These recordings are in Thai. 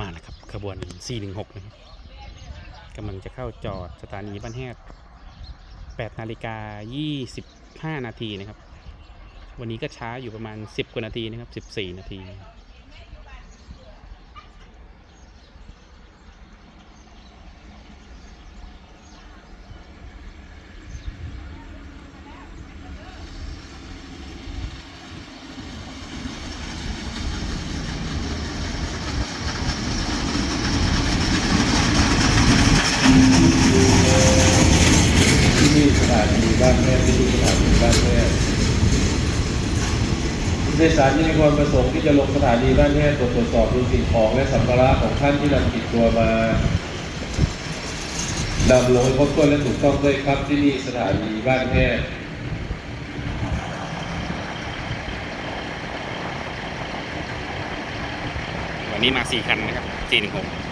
มาแล้วครับขบวน 416นะครับกำลังจะเข้าจอดสถานีบ้านแฮด8นาฬิกา25 นาทีนะครับ วันนี้ก็ช้าอยู่ประมาณ 10 กว่านาทีนะครับ 14 นาที ที่นี่สถานี บ้านแม่ที่นี่สถานีบ้านแม่ผู้โดยสารที่มีความประสงค์ที่จะลงสถานีบ้านแม่ตรวจตรวจสอบดูสิ่งของและสัมภาระของท่านที่นำติดตัวมานำลงให้ครบถ้วนและถูกต้องด้วยครับที่นี่สถานีบ้านแม่วันนี้มา4คันนะครับ416ผม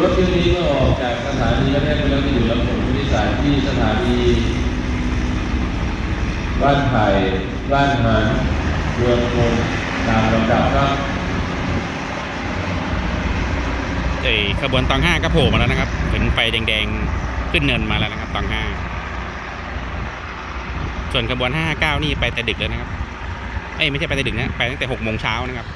รถที่นี้ก็ออกจากสถานีบ้านแม่ไปแล้วที่อยู่ลำพูนผู้โดยสารที่สถานีบ้านไผ่บ้านหานเมืองนนท์ตามลำดับครับเอ้ขบวนตองห้าก็โผล่มาแล้วนะครับเห็นไฟแดงๆขึ้นเนินมาแล้วนะครับตองห้าส่วนขบวนห้าเก้านี่ไปแต่ดึกแล้วนะครับเอ้ไม่ใช่ไปแต่ดึกนะไปตั้งแต่หกโมงเช้านะครับ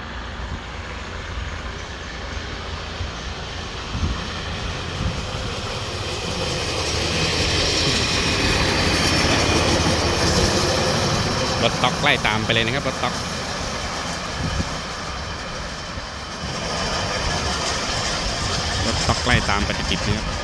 รถต็อกไล่ตามไปเลยนะครับรถต็อกรถต็อกไล่ตามไปติดๆนะครับ